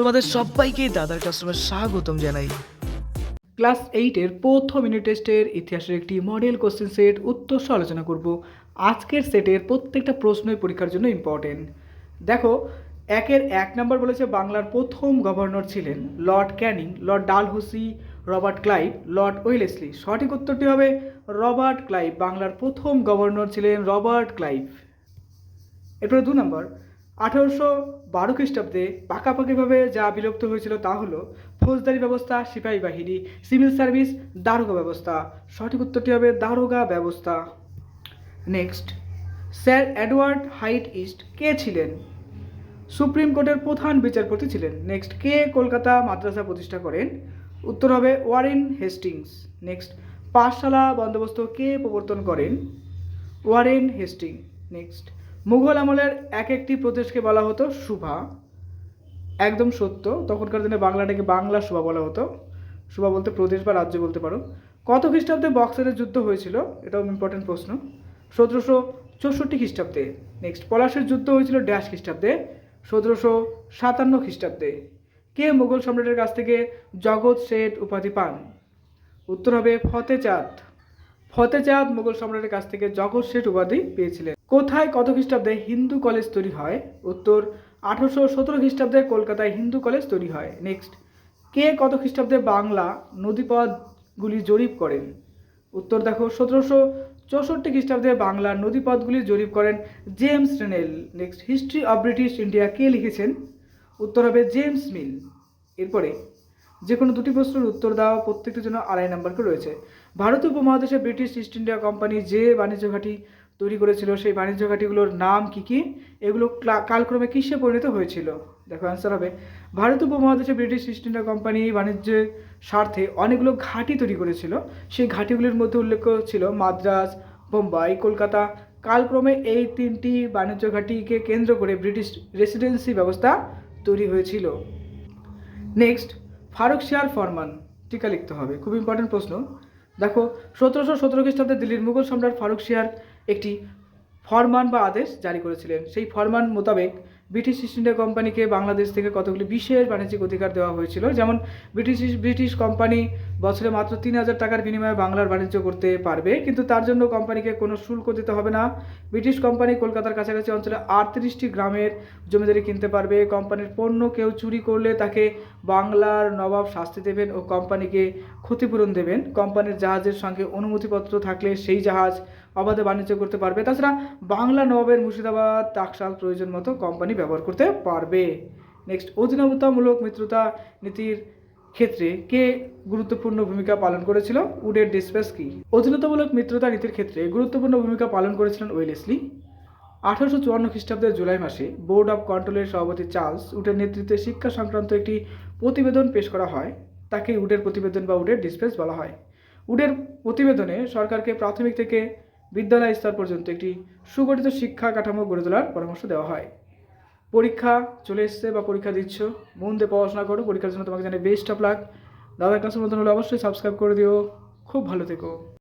তোমাদের সবাইকে দাদার কাস্টমার স্বাগতম জানাই। ক্লাস এইটের প্রথম ইউনিট টেস্টের ইতিহাসের একটি মডেল কোশ্চেন সেট উত্তর সহ আলোচনা করব। আজকের সেটের প্রত্যেকটা প্রশ্নই পরীক্ষার জন্য ইম্পর্টেন্ট দেখো, একের এক নম্বর বলেছে বাংলার প্রথম গভর্নর ছিলেন Lord Canning Lord Dalhousie Robert Clive Lord Wellesley সঠিক উত্তরটি হবে রবার্ট ক্লাইভ বাংলার প্রথম গভর্নর ছিলেন রবার্ট ক্লাইভ এরপরে দু নম্বর আঠারোশো বারো খ্রিস্টাব্দে পাকাপাকিভাবে যা বিলুপ্ত হয়েছিল তা হলো ফৌজদারি ব্যবস্থা, সিপাহী বাহিনী, সিভিল সার্ভিস, দারোগা ব্যবস্থা। সঠিক উত্তরটি হবে দারোগা ব্যবস্থা। Next, sir Edward Hyde East কে ছিলেন? সুপ্রিম কোর্টের প্রধান বিচারপতি ছিলেন। নেক্সট, কে কলকাতা মাদ্রাসা প্রতিষ্ঠা করেন? উত্তর হবে ওয়ারেন হেস্টিংস। নেক্সট, পাঠশালা বন্দোবস্ত কে প্রবর্তন করেন? Warren Hastings. নেক্সট মুঘল আমলের এক একটি প্রদেশকে বলা হতো সুভা। একদম সত্য, তখনকার দিনে বাংলাটাকে বাংলা সুভা বলা হতো। সুভা বলতে প্রদেশ বা রাজ্য বলতে পারো। কত খ্রিস্টাব্দে বক্সারের যুদ্ধ হয়েছিল, এটাও ইম্পর্টেন্ট প্রশ্ন। সতেরোশো চৌষট্টি খ্রিস্টাব্দে নেক্সট পলাশের যুদ্ধ হয়েছিল ড্যাশ খ্রিস্টাব্দে, সতেরোশো সাতান্ন খ্রিস্টাব্দে। কে মুঘল সম্রাটের কাছ থেকে জগৎ শেঠ উপাধি পান? উত্তর হবে ফতেচাঁদ ফতেচাঁদ মুঘল সম্রাটের কাছ থেকে জগৎ শেঠ উপাধি পেয়েছিলেন। কোথায় কত খ্রিস্টাব্দে হিন্দু কলেজ তৈরি হয়? উত্তর, আঠারোশো সতেরো খ্রিস্টাব্দে কলকাতায় হিন্দু কলেজ তৈরি হয়। নেক্সট, কে কত খ্রিস্টাব্দে বাংলা নদীপথগুলি জরিপ করেন? উত্তর দেখো, সতেরোশো চৌষট্টি খ্রিস্টাব্দে বাংলার নদীপথগুলি জরিপ করেন James Rennell. Next, history of British India কে লিখেছেন? উত্তর হবে জেমস মিল। এরপরে, যে কোনো দুটি প্রশ্নের উত্তর দেওয়া প্রত্যেকটির জন্য আড়াই নাম্বার রয়েছে। ভারতীয় উপমহাদেশে ব্রিটিশ ইস্ট ইন্ডিয়া কোম্পানি যে বাণিজ্য ঘাঁটি তৈরি করেছিল সেই বাণিজ্য ঘাঁটিগুলোর নাম কি কি? এগুলো ক্লা- কালক্রমে কিসে পরিণত হয়েছিল? দেখো অ্যান্সার হবে। ভারত উপমহাদেশে ব্রিটিশ ইস্ট ইন্ডিয়া কোম্পানি বাণিজ্যের স্বার্থে অনেকগুলো ঘাঁটি তৈরি করেছিল। সেই ঘাঁটিগুলির মধ্যে উল্লেখ ছিল মাদ্রাজ বোম্বাই, কলকাতা। কালক্রমে এই তিনটি বাণিজ্য ঘাঁটিকে কেন্দ্র করে ব্রিটিশ রেসিডেন্সি ব্যবস্থা তৈরি হয়েছিল। নেক্সট ফারুক শিয়ার ফরমান। টিকা লিখতে হবে। খুব ইম্পর্টেন্ট প্রশ্ন। দেখো, সতেরোশো সতেরো খ্রিস্টাব্দে দিল্লির মুঘল সম্রাট ফারুক শিয়ার একটি ফরমান বা আদেশ জারি করেছিলেন। সেই ফরমান মোতাবেক ব্রিটিশ ইস্ট ইন্ডিয়া কোম্পানিকে বাংলাদেশ থেকে কতগুলি বিশেষ বাণিজ্যিক অধিকার দেওয়া হয়েছিল? যেমন ব্রিটিশ ব্রিটিশ কোম্পানি বছরে মাত্র তিন হাজার টাকার বিনিময়ে বাংলার বাণিজ্য করতে পারবে, কিন্তু তার জন্য কোম্পানিকে কোনো শুল্ক দিতে হবে না। ব্রিটিশ কোম্পানি কলকাতার কাছাকাছি অঞ্চলে আটত্রিশটি গ্রামের জমিদারি কিনতে পারবে। কোম্পানির পণ্য কেউ চুরি করলে তাকে বাংলার নবাব শাস্তি দেবেন ও কোম্পানিকে ক্ষতিপূরণ দেবেন। কোম্পানির জাহাজের সঙ্গে অনুমতিপত্র থাকলে সেই জাহাজ অবাধে বাণিজ্য করতে পারবে। তাছাড়া বাংলা নবাবের মুর্শিদাবাদ টাকশাল প্রয়োজন মতো কোম্পানি ব্যবহার করতে পারবে। নেক্সট অধীনতামূলক মিত্রতা নীতির ক্ষেত্রে কে গুরুত্বপূর্ণ ভূমিকা পালন করেছিল? উডের ডিসপ্যাস কি অধীনতামূলক মিত্রতা নীতির ক্ষেত্রে গুরুত্বপূর্ণ ভূমিকা পালন করেছিলেন ওয়েলেসলি। আঠারোশো চুয়ান্ন খ্রিস্টাব্দের জুলাই মাসে বোর্ড অফ কন্ট্রোলের সভাপতি চার্লস উডের নেতৃত্বে শিক্ষা সংক্রান্ত একটি প্রতিবেদন পেশ করা হয়। তাকে উডের প্রতিবেদন বা উডের ডিসপ্যাস বলা হয়। উডের প্রতিবেদনে সরকারকে প্রাথমিক থেকে বিদ্যালয় স্তর পর্যন্ত একটি সুগঠিত শিক্ষা কাঠামো গড়ে তোলার পরামর্শ দেওয়া হয়। পরীক্ষা চলে এসছে বা পরীক্ষা দিচ্ছ, মন দিয়ে পড়াশোনা করো, পরীক্ষার জন্য তোমাকে জানে বেস্ট অফ লাক দাদার ক্লাসের মতন হলে অবশ্যই সাবস্ক্রাইব করে দিও। খুব ভালো থেকো।